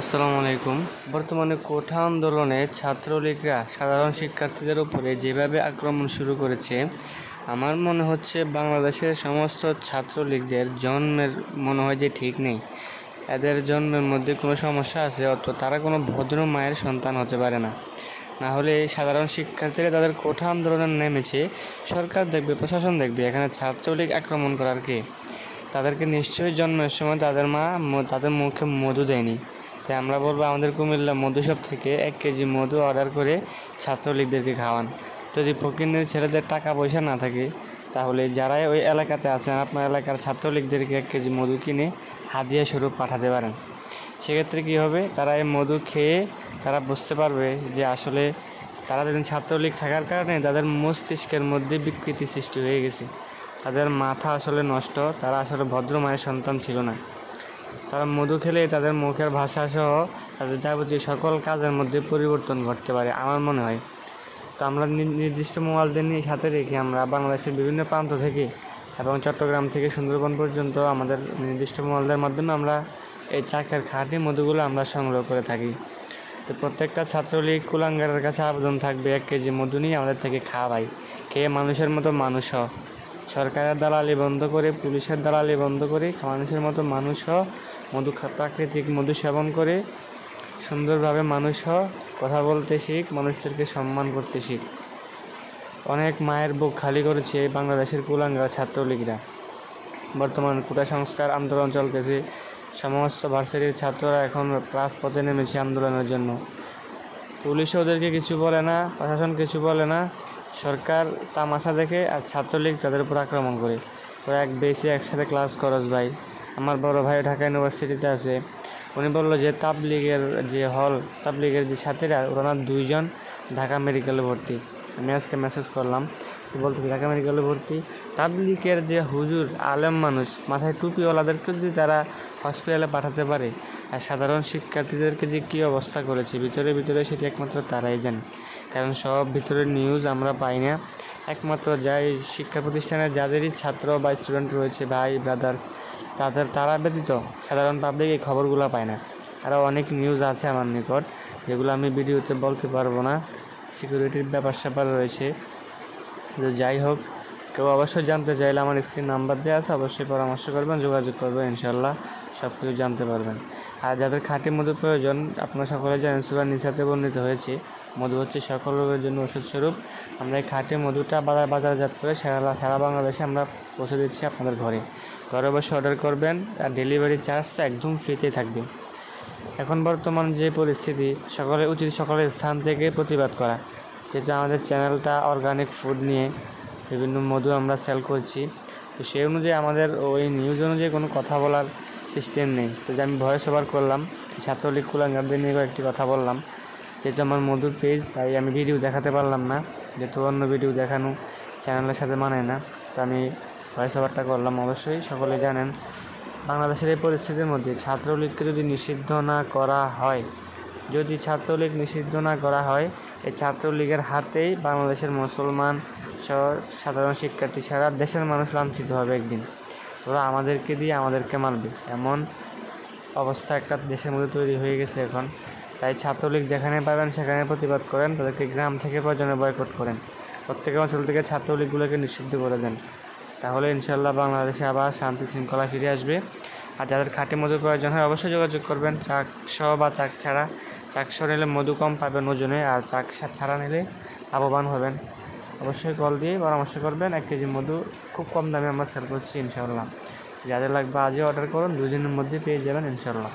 আসসালামু আলাইকুম। বর্তমানে কোঠা আন্দোলনে ছাত্রলীগরা সাধারণ শিক্ষার্থীদের উপরে যেভাবে আক্রমণ শুরু করেছে, আমার মনে হচ্ছে বাংলাদেশের সমস্ত ছাত্রলীগদের জন্মের মনে হয় যে ঠিক নেই। এদের জন্মের মধ্যে কোনো সমস্যা আছে অত তারা কোনো ভদ্র মায়ের সন্তান হতে পারে না। না হলে সাধারণ শিক্ষার্থীরা তাদের কোঠা আন্দোলনে নেমেছে, সরকার দেখবে, প্রশাসন দেখবে, এখানে ছাত্রলীগ আক্রমণ করার কে? তাদেরকে নিশ্চয়ই জন্মের সময় তাদের মা, তাদের মুখে মধু দেয়নি। তাই আমরা বলব আমাদের কুমিল্লা মধুশপ থেকে এক কেজি মধু অর্ডার করে ছাত্রলীগদেরকে খাওয়ান। যদি ফকিনের ছেলেদের টাকা পয়সা না থাকে, তাহলে যারাই ওই এলাকাতে আছেন, আপনার এলাকার ছাত্রলীগদেরকে এক কেজি মধু কিনে হাদিয়া স্বরূপ পাঠাতে পারেন। সেক্ষেত্রে কী হবে? তারা এই মধু খেয়ে তারা বুঝতে পারবে যে আসলে তারা যেদিন ছাত্রলীগ থাকার কারণে তাদের মস্তিষ্কের মধ্যে বিকৃতি সৃষ্টি হয়ে গেছে। তাদের মাথা আসলে নষ্ট, তারা আসলে ভদ্র মায়ের সন্তান ছিল না। তারা মধু খেলে তাদের মুখের ভাষা সহ তাদের যাবতীয় সকল কাজের মধ্যে পরিবর্তন ঘটতে পারে, আমার মনে হয়। তো আমরা নির্দিষ্ট মোবাইলদের নিয়ে সাথে রেখে আমরা বাংলাদেশের বিভিন্ন প্রান্ত থেকে এবং চট্টগ্রাম থেকে সুন্দরবন পর্যন্ত আমাদের নির্দিষ্ট মোবাইলদের মাধ্যমে আমরা এই চাকের খাঁটি মধুগুলো আমরা সংগ্রহ করে থাকি। তো প্রত্যেকটা ছাত্রলীগ কুলাঙ্গারের কাছে আবেদন থাকবে এক কেজি মধু নিয়ে আমাদের থেকে খাওয়াই। খেয়ে মানুষের মতো মানুষ সরকারের দালালি বন্ধ করে, পুলিশের দালালি বন্ধ করে, মানুষের মতো মানুষ মধু প্রাকৃতিক মধু সেবন করে সুন্দরভাবে মানুষ হ, কথা বলতে শিখ, মানুষদেরকে সম্মান করতে শিখ। অনেক মায়ের বুক খালি করেছে বাংলাদেশের কুলাঙ্গার ছাত্রলীগরা। বর্তমান কোটা সংস্কার আন্দোলন চলতেছে। সমস্ত ভার্সিটির ছাত্ররা এখন ক্লাস পথে নেমেছে আন্দোলনের জন্য। পুলিশও ওদেরকে কিছু বলে না, প্রশাসন কিছু বলে না। সরকার তামাশা দেখে আর ছাত্রলীগ তাদের উপর আক্রমণ করে। ওরা এক বেশি একসাথে ক্লাস করস ভাই। আমার বড় ভাই ঢাকা ইউনিভার্সিটিতে আছে। উনি বলল যে, তাবলিগের যে হল, তাবলিগের যে সাথীরা, ওরা দুইজন ঢাকা মেডিকেলে ভর্তি। আমি আজকে মেসেজ করলাম, তো বলতেছি, ঢাকা মেডিকেলে ভর্তি? তাবলিগের যে হুজুর, আলেম মানুষ, মাথায় টুপিওয়ালাদেরকে যদি তারা হসপিটালে পাঠাতে পারে, আর সাধারণ শিক্ষার্থীদেরকে যে কী অবস্থা করেছে, ভিতরে ভিতরে সেটি একমাত্র তারাই জানে। কারণ সব ভিতরের নিউজ আমরা পাই না। একমাত্র যাই শিক্ষা প্রতিষ্ঠানের যাদেরই ছাত্র বা স্টুডেন্ট রয়েছে, ভাই ব্রাদার্স তাদের, তারা ব্যতীত সাধারণ পাবলিক এই খবরগুলো পায় না। আরও অনেক নিউজ আছে আমার নিকট, যেগুলো আমি ভিডিওতে বলতে পারব না। সিকিউরিটির ব্যাপার স্যাপার রয়েছে। তো যাই হোক, কেউ অবশ্যই জানতে চাইলে আমার স্ক্রিন নাম্বার দেওয়া আছে, অবশ্যই পরামর্শ করবেন, যোগাযোগ করবেন ইনশাল্লাহ সব কিছু জানতে পারবেন। যাদের খাঁটি মধু প্রয়োজন, আপনারা সকলে জানেন সুগার নিশাতে বর্ণিত হয়েছে, মধু হচ্ছে সকল রোগের জন্য ওষুধ স্বরূপ আমরা এই খাঁটি মধুটা বাজার বাজারজাত করে সারা সারা বাংলাদেশে আমরা পৌঁছে দিচ্ছি আপনাদের ঘরে। ঘরে বসে অর্ডার করবেন আর ডেলিভারি চার্জটা একদম ফ্রিতে থাকবে। এখন বর্তমান যে পরিস্থিতি সকলের উচিত সকলের স্থান থেকে প্রতিবাদ করা। যেহেতু আমাদের চ্যানেলটা অর্গানিক ফুড নিয়ে বিভিন্ন মধু আমরা সেল করছি, তো সেই অনুযায়ী আমাদের ওই নিউজ অনুযায়ী কোনো কথা বলার সিস্টেম নেই। তো যে আমি ভয়েস ওভার করলাম, ছাত্রলীগ কুলাঙ্গারদের নিয়ে একটি কথা বললাম, যেহেতু আমার মধুর পেজ তাই আমি ভিডিও দেখাতে পারলাম না, যেহেতু অন্য ভিডিও দেখানো চ্যানেলের সাথে মানায় না, তো আমি ভয়েস ওভারটা করলাম। অবশ্যই সকলে জানেন, বাংলাদেশের এই পরিস্থিতির মধ্যে ছাত্রলীগকে যদি নিষিদ্ধ না করা হয়, যদি ছাত্রলীগ নিষিদ্ধ না করা হয়, এই ছাত্রলীগের হাতেই বাংলাদেশের মুসলমান সহ সাধারণ শিক্ষার্থী সারা দেশের মানুষ লাঞ্ছিত হবে একদিন। ওরা আমাদেরকে দিয়ে আমাদেরকে মারবে। এমন অবস্থা একটা দেশের মধ্যে তৈরি হয়ে গেছে এখন। তাই ছাত্রলীগ যেখানে পাবেন, সেখানে প্রতিবাদ করেন। তাদেরকে গ্রাম থেকে প্রয়োজনে বয়কট করেন। প্রত্যেক অঞ্চল থেকে ছাত্রলীগগুলোকে নিষিদ্ধ করে দেন। তাহলে ইনশাল্লাহ বাংলাদেশে আবার শান্তি শৃঙ্খলা ফিরে আসবে। আর যাদের খাঁটি মধু প্রয়োজন হয়, অবশ্যই যোগাযোগ করবেন। চাক সহ বা চাক ছাড়া চাক সহ নিলে মধু কম পাবেন ওজনে, আর চাক ছাড়া নিলে লাভবান হবেন। অবশ্যই কল দিয়ে পরামর্শ করবেন। এক কেজি মধু খুব কম দামে আমরা সেল করছি ইনশাল্লাহ যাদের লাগবে আজই অর্ডার করুন দুদিনের মধ্যে পেয়ে যাবেন ইনশাল্লাহ